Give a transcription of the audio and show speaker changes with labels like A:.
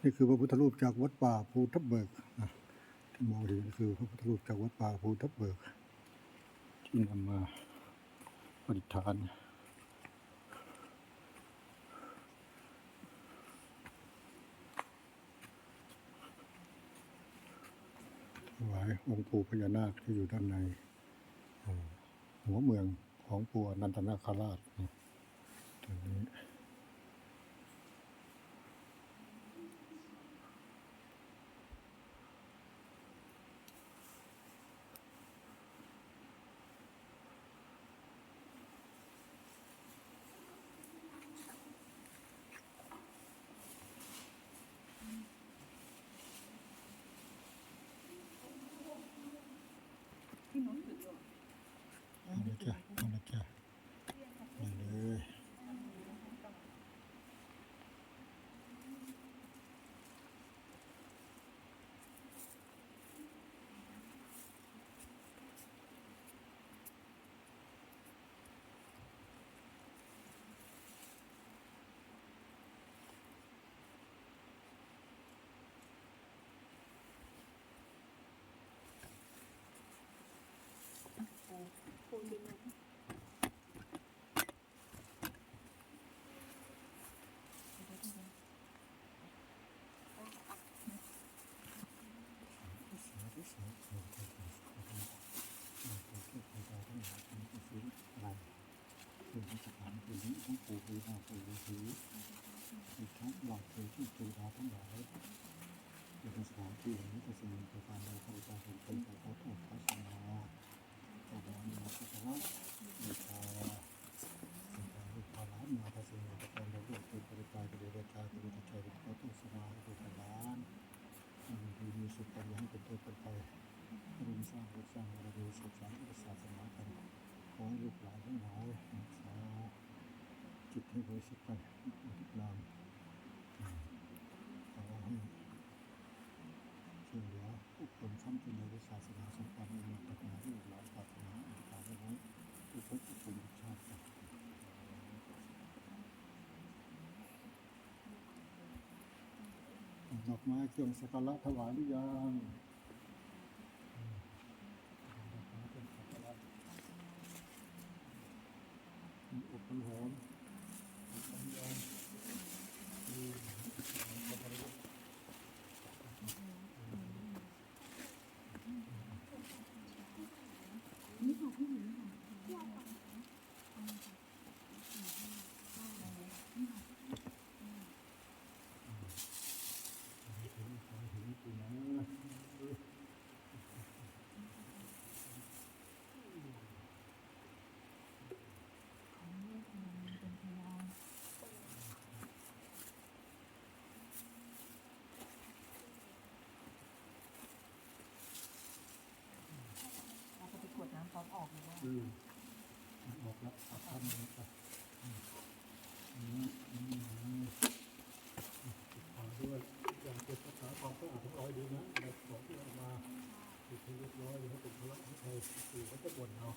A: นี่คือพระพุทธรูปจากวัดป่าภูทับเบิกนะที่มองเห็นคือพระพุทธรูปจากวัดป่าภูทับเบิก ที่นำมาประดิษฐานถวายองค์ปู่พญานาคที่อยู่ด้านในหัวเมืองของปู่นันตนาคราชตรงนี้ เอาเลยจ้ะเอาเลยจ้ะเอาเลย คือสถานที่นี้ทั้งปู่ฤาษีฤาษีอีกทั้งหลอดเทที่จูดาทั้งหลายเป็นสถานที่แห่งนี้จะสิ่งประการใดข้าพเจ้าเป็นเป็นขอโทษขอสมาขอบุญ มาสักการะบูชาสิ่งใดที่ขอร้านมาพระสิ่งใดประการใดด้วยเป็นบริการบริเวณกายบริเวณใจขอโทษสมาให้เป็นร้านมีมีสุขกันให้เป็นตัวเป็นไปรุมสร้างรุมสร้างบารมีสุขสันต์พุทธศาสนากัน ขอให้ลูกหลานทั้งหลายรักษาจิตให้บริสุทธิ์ไปทุกนามขอให้ช่วยเหลือผู้คนค้ำจุนในศาสนาสมความมีปัญญาที่ลูกหลานปรารถนาอธิษฐานไว้ทุกคนทุกคนทุกชาติไป ดอกไม้เครื่องสักการะถวายหรือยังมีอบมันหอม อกหรือว่าอืมออกแล้วสัดท่อนนี้ไปนี่นี่นี่ติดตามด้วยอย่างเก็บภาษาความก็อ่าดของเร้อยดีนะ
B: แบบของที่ออกมาติดให้เรียบร้อยหรือให้
A: เป็นพลังของไทย
B: สื่อเขาจะบ่นเนาะ